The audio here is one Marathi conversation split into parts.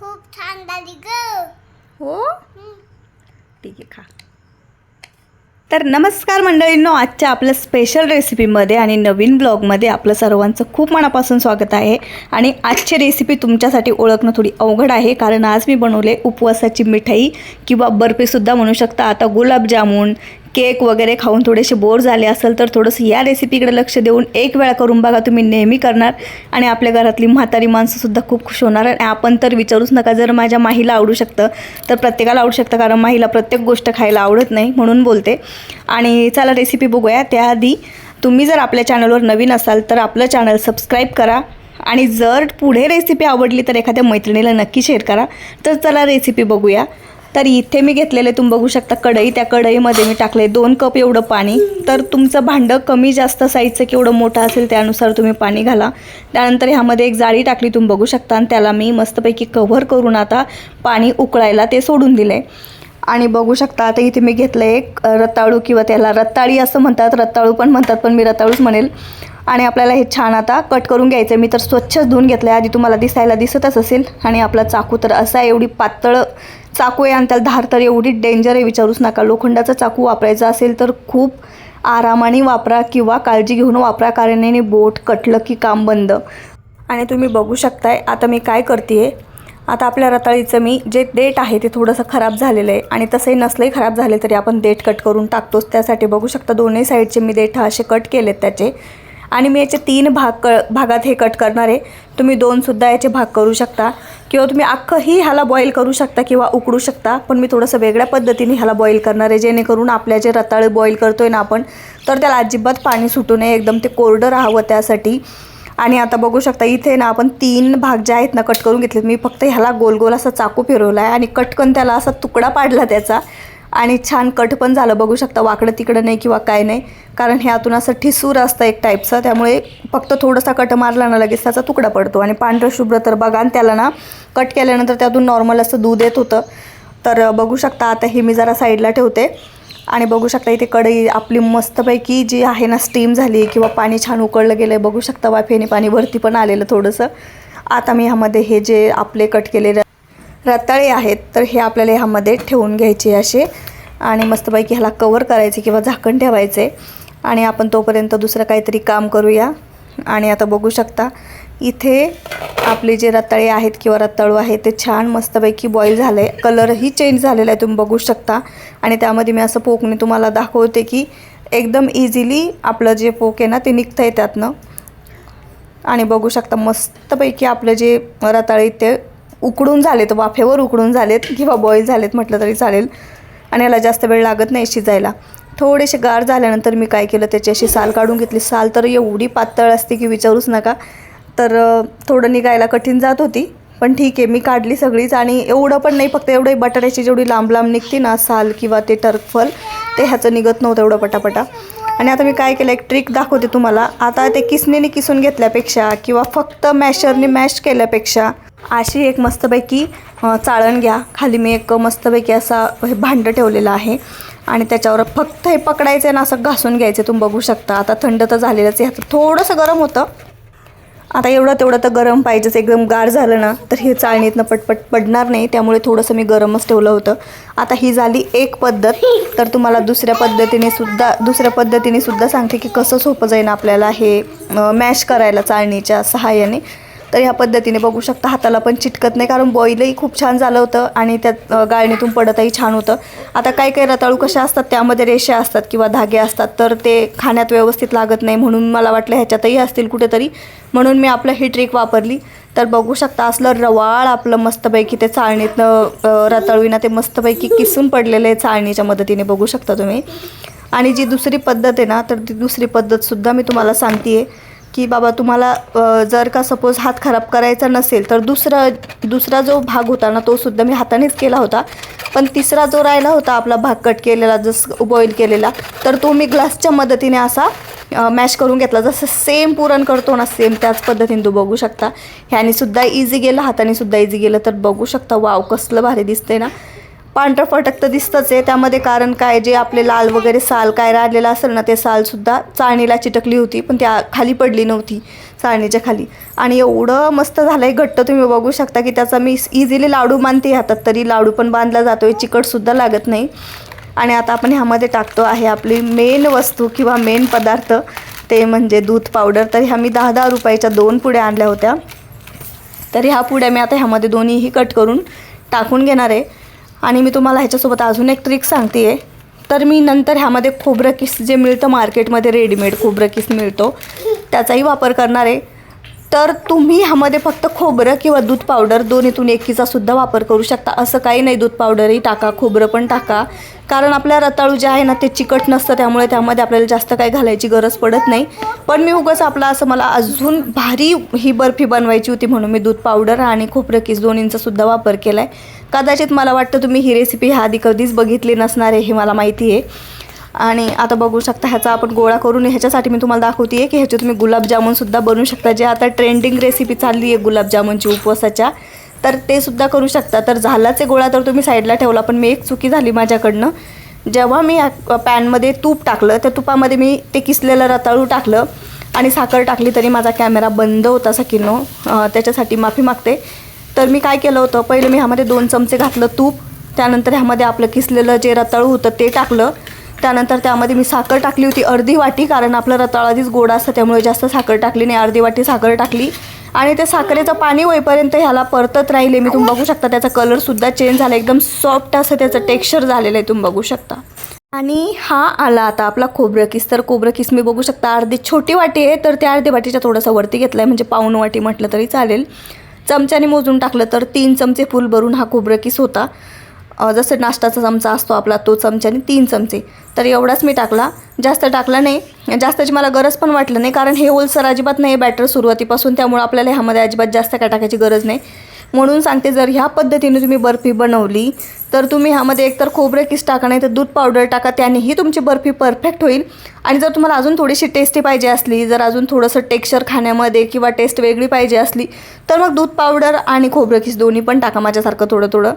खूप छान झाली ग. हो? ठीक आहे खा. तर नमस्कार मंडळींनो आजच्या आपल्या स्पेशल रेसिपीमध्ये आणि नवीन ब्लॉगमध्ये आपलं सर्वांचं खूप मनापासून स्वागत आहे. आणि आजची रेसिपी तुमच्यासाठी ओळखणं थोडी अवघड आहे कारण आज मी बनवले उपवासाची मिठाई किंवा बर्फीसुद्धा म्हणू शकता. आता गुलाबजामुन केक वगैरे खाऊन थोडेसे बोर झाले असेल तर थोडंसं या रेसिपीकडे लक्ष देऊन एक वेळा करून बघा तुम्ही नेहमी करणार. आणि आपल्या घरातली म्हातारी माणसंसुद्धा खूप खुश होणार आणि आपण तर विचारूच नका जर माझ्या माहीला आवडू शकतं तर प्रत्येकाला आवडू शकतं. कारण माहीला प्रत्येक गोष्ट खायला आवडत नाही म्हणून बोलते. आणि चला रेसिपी बघूया. त्याआधी तुम्ही जर आपल्या चॅनलवर नवीन असाल तर आपलं चॅनल सबस्क्राईब करा. आणि जर पुढे रेसिपी आवडली तर एखाद्या मैत्रिणीला नक्की शेअर करा. तर चला रेसिपी बघूया. तर इथे मी घेतलेले तुम्ही बघू शकता कढई त्या कढईमध्ये मी टाकले दोन कप एवढं पाणी. तर तुमचं भांडं कमी जास्त साईजचं केवढं मोठं असेल त्यानुसार तुम्ही पाणी घाला. त्यानंतर ह्यामध्ये एक जाळी टाकली तुम्ही बघू शकता. आणि त्याला मी मस्तपैकी कव्हर करून आता पाणी उकळायला ते सोडून दिले. आणि बघू शकता आता इथे मी घेतलं एक रताळू किंवा त्याला रताळी असं म्हणतात. रताळू पण म्हणतात पण मी रताळूच म्हणेल. आणि आपल्याला हे छान आता कट करून घ्यायचं मी तर स्वच्छ धुवून घेतलं आहे आधी तुम्हाला दिसायला दिसतच असेल आणि आपला चाकू तर असा आहे, एवढी पातळ चाकू आहे आणि त्याला धार तर एवढी डेंजर आहे विचारूच नका. लोखंडाचा चाकू वापरायचा असेल तर खूप आरामाने वापरा किंवा काळजी घेऊन वापरा कारण बोट कटलं की काम बंद. आणि तुम्ही बघू शकताय आता मी काय करते आता आपल्या रताळीचं मी जे देठ आहे ते थोडंसं खराब झालेलं आहे. आणि तसंही नसलंही खराब झाले तरी आपण देठ कट करून टाकतोच. त्यासाठी बघू शकता दोन्ही साईडचे मी देठ असे कट केलेत त्याचे. आणि मी याचे तीन भाग क भागात हे कट करणार आहे. तुम्ही दोनसुद्धा याचे भाग करू शकता. किंवा तुम्ही अख्खंही ह्याला बॉईल करू शकता किंवा उकडू शकता पण मी थोडंसं वेगळ्या पद्धतीने ह्याला बॉईल करणार आहे जेणेकरून आपल्या जे रताळे बॉईल करतो आहे ना आपण तर त्याला अजिबात पाणी सुटू नये एकदम ते कोरडं राहावं त्यासाठी. आणि आता बघू शकता इथे ना आपण तीन भाग जे आहेत ना कट करून घेतलेत. मी फक्त ह्याला गोल गोल असा चाकू फिरवला आहे आणि कटकन त्याला असा तुकडा पाडला त्याचा. आणि छान कट पण झालं. बघू शकता वाकडं तिकडं नाही किंवा काय नाही. कारण ह्यातून असं ठिसूर असतं एक टाईपचं त्यामुळे फक्त थोडासा कट मारला ना लगेच त्याचा तुकडा पडतो. आणि पांढरं शुभ्र तर बघा आणि त्याला ना कट केल्यानंतर त्यातून नॉर्मल असं दूध येत होतं. तर बघू शकता आता हे मी जरा साईडला ठेवते. आणि बघू शकता इथे कढई आपली मस्तपैकी जी आहे ना स्टीम झाली किंवा पाणी छान उकळलं गेलं आहे बघू शकता वाफेने पाणी वरती पण आलेलं थोडंसं. आता मी ह्यामध्ये हे जे आपले कट केलेले रताळे आहेत तर हे आपल्याला ह्यामध्ये ठेवून घ्यायचे असे. आणि मस्तपैकी ह्याला कवर करायचे किंवा झाकण ठेवायचे. आणि आपण तोपर्यंत दुसरं काहीतरी काम करूया. आणि आता बघू शकता इथे आपले जे रताळे आहेत किंवा रताळू आहे ते छान मस्तपैकी बॉईल झालं आहे कलरही चेंज झालेला आहे तुम्ही बघू शकता. आणि त्यामध्ये मी असं पोकने तुम्हाला दाखवते की एकदम इझिली आपलं जे पोक आहे ना ते निघतं आहे त्यातनं. आणि बघू शकता मस्तपैकी आपले जे रताळे ते उकडून झालेत वाफेवर उकडून झालेत किंवा बॉईल झालेत म्हटलं तरी चालेल. आणि याला जास्त वेळ लागत नाही शिजायला. थोडेसे गार झाल्यानंतर मी काय केलं त्याची अशी साल काढून घेतली. साल तर एवढी पातळ असते की विचारूच नका. तर थोडं निघायला कठीण जात होती. पण ठीक आहे मी काढली सगळीच आणि एवढं पण नाही फक्त एवढे बटाट्याची जेवढी लांब लांब निघते ना साल किंवा ते टर्फल ते ह्याचं निघत नव्हतं एवढं पटापटा. आणि आता मी काय केलं एक ट्रिक दाखवते तुम्हाला. आता ते किसणीने किसून घेतल्यापेक्षा किंवा फक्त मॅशरने मॅश केल्यापेक्षा अशी एक मस्तपैकी चाळण घ्या. खाली मी एक मस्तपैकी असा हे भांडं ठेवलेलं आहे. आणि त्याच्यावर फक्त हे पकडायचं आहे ना असं घासून घ्यायचं तुम्ही बघू शकता. आता थंड तर झालेलंच आहे. ह्याचं थोडंसं गरम होतं. आता एवढं तेवढं तर गरम पाहिजेच. एकदम गार झालं ना तर हे चाळणीतनं पटपट पडणार नाही. त्यामुळे थोडंसं मी गरमच ठेवलं होतं. आता ही झाली एक पद्धत. तर तुम्हाला दुसऱ्या पद्धतीने सुद्धा दुसऱ्या पद्धतीने सुद्धा सांगते की कसं सोपं जाईन आपल्याला हे मॅश करायला चाळणीच्या सहाय्याने. तर ह्या पद्धतीने बघू शकता हाताला पण चिटकत नाही कारण बॉईलही खूप छान झालं होतं आणि त्यात गाळणीतून पडतही छान होतं. आता काही काही रताळू कशा असतात त्यामध्ये रेषा असतात किंवा धागे असतात तर ते खाण्यात व्यवस्थित लागत नाही म्हणून मला वाटलं ह्याच्यातही असतील कुठेतरी. म्हणून मी आपलं ही ट्रिक वापरली. तर बघू शकता असलं रवाळ आपलं मस्तपैकी ते चाळणीतनं अ, रताळूना ते मस्तपैकी किसून पडलेलं आहे चाळणीच्या मदतीने बघू शकता तुम्ही. आणि जी दुसरी पद्धत आहे ना तर ती दुसरी पद्धतसुद्धा मी तुम्हाला सांगते आहे की बाबा तुम्हाला जर का सपोज हात खराब करायचा नसेल तर दुसरा दुसरा जो भाग होता ना तो सुद्धा मी हातानेच केला होता. पण तिसरा जो राहिला होता आपला भाग कट केलेला जस बॉईल केलेला तर तो मी ग्लासच्या मदतीने असा मॅश करून घेतला. जसं सेम पुरण करतो ना सेम त्याच पद्धतीने तू बघू शकता. ह्याने सुद्धा इझी गेलं हाताने सुद्धा इझी गेलं तर बघू शकता वाव कसलं भारी दिसतंय ना. पांढरं फटक तर दिसतंच आहे. त्यामध्ये कारण काय जे आपले लाल वगैरे साल काय राहिलेलं असेल ना ते सालसुद्धा चाळणीला चिटकली होती पण त्या खाली पडली नव्हती चाळणीच्या खाली. आणि एवढं मस्त झालं आहे घट्ट तुम्ही बघू शकता की त्याचा मी इझिली लाडू बांधते हातात तरी लाडू पण बांधला जातो आहे चिकटसुद्धा लागत नाही. आणि आता आपण ह्यामध्ये टाकतो आहे आपली मेन वस्तू किंवा मेन पदार्थ ते म्हणजे दूध पावडर. तर ह्या मी दहा दहा रुपयाच्या दोन पुड्या आणल्या होत्या. तर ह्या पुड्या मी आता ह्यामध्ये दोन्हीही कट करून टाकून घेणार आहे. आणि मी तुम्हाला ह्याच्यासोबत अजून एक ट्रिक सांगते आहे तर मी नंतर ह्यामध्ये खोबरं किस जे मिळतं मार्केटमध्ये रेडीमेड खोबरं किस मिळतो त्याचाही वापर करणार आहे. तर तुम्ही ह्यामध्ये फक्त खोबरं किंवा दूध पावडर दोन्हीतून एकीचा सुद्धा वापर करू शकता. असं काही नाही दूध पावडरही टाका खोबरं पण टाका. कारण आपल्या रताळू जे आहे ना ते चिकट नसतं त्यामुळे त्यामध्ये आपल्याला जास्त काही घालायची गरज पडत नाही. पण मी उगाच आपला असं मला अजून भारी ही बर्फी बनवायची होती म्हणून मी दूध पावडर आणि खोबरं किस दोन्हींचा सुद्धा वापर केला आहे कदाचित मला वाटतं तुम्ही ही रेसिपी ह्या आधी कधीच बघितली नसणार आहे हे मला माहिती आहे. आणि आता बघू शकता ह्याचा आपण गोळा करून ह्याच्यासाठी मी तुम्हाला दाखवते आहे की ह्याचे तुम्ही गुलाबजामुनसुद्धा बनवू शकता. जे आता ट्रेंडिंग रेसिपी चालली आहे गुलाबजामुनची उपवासाच्या तर ते सुद्धा करू शकता. तर झालाच आहे गोळा तर तुम्ही साईडला ठेवला पण मी एक चुकी झाली माझ्याकडनं. जेव्हा मी पॅनमध्ये तूप टाकलं त्या तुपामध्ये मी ते किसलेलं रताळू टाकलं आणि साखर टाकली तरी माझा कॅमेरा बंद होता सकिनो त्याच्यासाठी माफी मागते. तर मी काय केलं होतं पहिलं मी ह्यामध्ये दोन चमचे घातलं तूप त्यानंतर ह्यामध्ये आपलं किसलेलं जे रताळू होतं ते टाकलं. त्यानंतर त्यामध्ये मी साखर टाकली होती अर्धी वाटी कारण आपलं रताळ आधीच गोड असतं त्यामुळे जास्त साखर टाकली नाही. अर्धी वाटी साखर टाकली. आणि ते साखरेचं पाणी होईपर्यंत ह्याला परतत राहिले. मी तुम्ही बघू शकता त्याचा कलरसुद्धा चेंज झाला. एकदम सॉफ्ट असं त्याचं टेक्स्चर झालेलं आहे तुम्ही बघू शकता. आणि हा आला आता आपला खोबरं किस. तर खोबरं किस मी बघू शकता अर्धी छोटी वाटी आहे तर त्या अर्धी वाटीच्या थोडंसं वरती घेतलं आहे म्हणजे पाऊन वाटी म्हटलं तरी चालेल. चमच्याने मोजून टाकलं तर तीन चमचे फुल भरून हा खोबरं किस होता. जसं नाश्ताचा चमचा असतो आपला तो चमच्याने तीन चमचे. तर एवढाच मी टाकला. जास्त टाकला नाही. जास्तची मला गरज पण वाटलं नाही कारण हे ओलसर अजिबात नाही बॅटर सुरुवातीपासून. त्यामुळं आपल्याला ह्यामध्ये अजिबात जास्त काय टाकायची गरज नाही. म्हणून सांगते जर ह्या पद्धतीने तुम्ही बर्फी बनवली तर तुम्ही ह्यामध्ये एकतर खोबरं किस टाका नाही तर दूध पावडर टाका त्यानेही तुमची बर्फी परफेक्ट होईल. आणि जर तुम्हाला अजून थोडीशी टेस्टी पाहिजे असली जर अजून थोडंसं टेक्स्चर खाण्यामध्ये किंवा टेस्ट वेगळी पाहिजे असली तर मग दूध पावडर आणि खोबरं किस दोन्ही पण टाका माझ्यासारखं थोडं थोडं.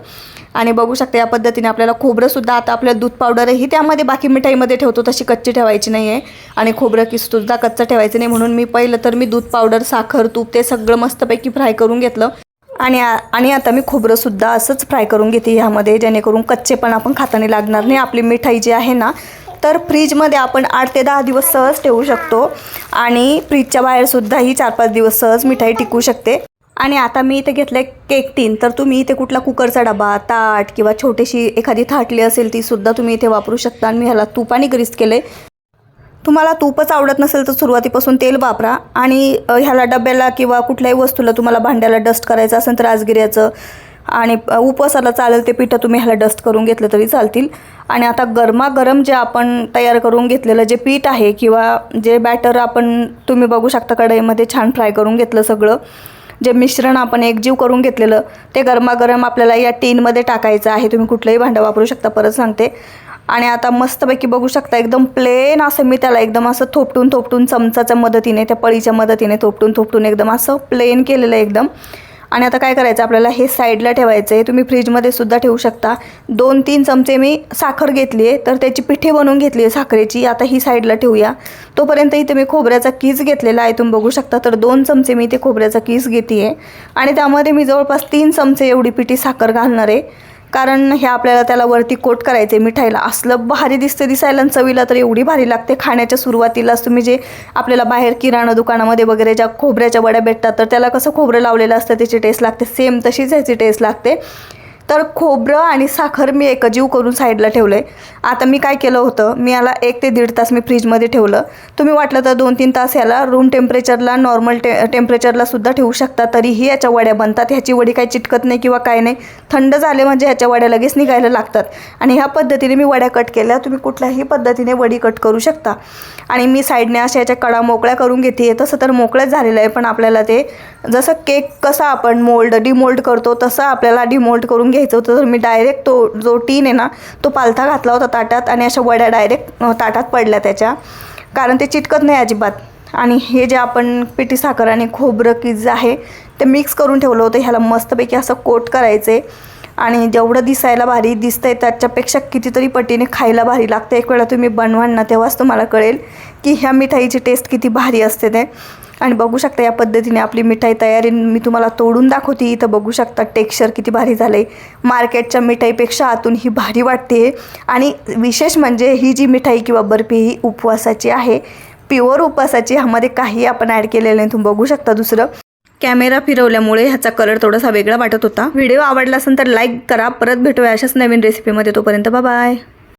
आणि बघू शकता या पद्धतीने आपल्याला खोबरंसुद्धा आता आपल्या दूध पावडरही त्यामध्ये बाकी मिठाईमध्ये ठेवतो तशी कच्ची ठेवायची नाही आहे आणि खोबरं किससुद्धा कच्चं ठेवायचं नाही म्हणून मी पहिलं तर मी दूध पावडर साखर तूप ते सगळं मस्तपैकी फ्राय करून घेतलं. आणि आणि आता मी खोबरंसुद्धा असंच फ्राय करून घेते ह्यामध्ये जेणेकरून कच्चे पण आपण खाताने लागणार नाही. आपली मिठाई जी आहे ना तर फ्रीजमध्ये आपण आठ ते दहा दिवस सहज ठेवू शकतो. आणि फ्रीजच्या बाहेरसुद्धाही चार पाच दिवस सहज मिठाई टिकू शकते. आणि आता मी इथे घेतलं आहे केक टीन. तर तुम्ही इथे कुठला कुकरचा डबा ताट किंवा छोटीशी एखादी थाटली असेल ती सुद्धा तुम्ही इथे वापरू शकता. आणि मी ह्याला तुपाने ग्रीस केलं आहे तुम्हाला तूपच आवडत नसेल तर सुरुवातीपासून तेल वापरा आणि ह्याला डब्याला किंवा कुठल्याही वस्तूला तुम्हाला भांड्याला डस्ट करायचं असेल तर राजगिऱ्याचं आणि उपवासाला चालेल ते पिठं तुम्ही ह्याला डस्ट करून घेतलं तरी चालतील. आणि आता गरमागरम जे आपण तयार करून घेतलेलं जे पीठ आहे किंवा जे बॅटर आपण तुम्ही बघू शकता कढईमध्ये छान फ्राय करून घेतलं सगळं जे मिश्रण आपण एकजीव करून घेतलेलं ते गरमागरम आपल्याला या टीनमध्ये टाकायचं आहे. तुम्ही कुठलंही भांडं वापरू शकता परत सांगते. आणि आता मस्तपैकी बघू शकता एकदम प्लेन असं मी त्याला एकदम असं थोपटून थोपटून चमचाच्या मदतीने त्या पळीच्या मदतीने थोपटून थोपटून एकदम असं प्लेन केलेलं एकदम. आणि आता काय करायचं? आपल्याला हे साईडला ठेवायचं आहे तुम्ही फ्रीजमध्ये सुद्धा ठेवू शकता. दोन तीन चमचे मी साखर घेतली आहे तर त्याची पिठे बनवून घेतली आहे साखरेची. आता ही साईडला ठेवूया. तोपर्यंत इथे मी खोबऱ्याचा कीस घेतलेला आहे. तुम्ही बघू शकता. तर दोन चमचे मी इथे खोबऱ्याचा कीस घेते आहे आणि त्यामध्ये मी जवळपास तीन चमचे एवढी पिठी साखर घालणार. आहे कारण हे आपल्याला त्याला वरती कोट करायचं आहे मिठाईला. असलं भारी दिसते दिसायला आणि चवीला तर एवढी भारी लागते. खाण्याच्या सुरुवातीलाच तुम्ही जे आपल्याला बाहेर किराणा दुकानामध्ये वगैरे ज्या खोबऱ्याच्या वड्या भेटतात तर त्याला कसं खोबरं लावलेलं असतं त्याची टेस्ट लागते. सेम तशीच ह्याची टेस्ट लागते. तर खोबरं आणि साखर मी एकजीव करून साईडला ठेवलं आहे आता मी काय केलं होतं मी याला एक ते दीड तास मी फ्रीजमध्ये ठेवलं. तुम्ही वाटलं तर दोन तीन तास याला रूम टेम्परेचरला नॉर्मल टे टेम्परेचरला सुद्धा ठेवू शकता तरीही याच्या वड्या बनतात. ह्याची वडी काही चिटकत नाही किंवा काय नाही. थंड झाले म्हणजे ह्याच्या वड्या लगेच निघायला लागतात. आणि ह्या पद्धतीने मी वड्या कट केल्या तुम्ही कुठल्याही पद्धतीने वडी कट करू शकता. आणि मी साईडने अशा याच्या कडा मोकळ्या करून घेते. तसं तर मोकळ्याच झालेलं आहे पण आपल्याला ते जसं केक कसा आपण मोल्ड डिमोल्ड करतो तसं आपल्याला डिमोल्ड करून घ्यायचं होतं तर मी डायरेक्ट तो जो टीन आहे ना तो पालथा घातला होता ताटात आणि अशा वड्या डायरेक्ट ताटात पडल्या त्याच्या. कारण ते चिटकत नाही अजिबात. आणि हे जे आपण पिठी साखर आणि खोबरं की जे आहे ते मिक्स करून ठेवलं होतं. ह्याला मस्तपैकी असं कोट करायचं. आहे आणि जेवढं दिसायला भारी दिसतंय त्याच्यापेक्षा कितीतरी पटीने खायला भारी लागतं एक वेळा तुम्ही बनवाल ना तेव्हाच तुम्हाला कळेल की ह्या मिठाईची टेस्ट किती भारी असते ते. आणि बघू शकता या पद्धतीने आपली मिठाई तयारी मी तुम्हाला तोडून दाखवते. इथं बघू शकता टेक्स्चर किती भारी झालं आहे मार्केटच्या मिठाईपेक्षा आतून ही भारी वाटते. आणि विशेष म्हणजे ही जी मिठाई किंवा बर्फी ही उपवासाची आहे प्युअर उपवासाची ह्यामध्ये काही आपण ॲड केलेलं नाही. तुम्ही बघू शकता दुसरं. कॅमेरा फिरवल्यामुळे ह्याचा कलर थोडासा वेगळा वाटत होता. व्हिडिओ आवडला असेल तर लाईक करा. परत भेटूया अशाच नवीन रेसिपीमध्ये तोपर्यंत बाय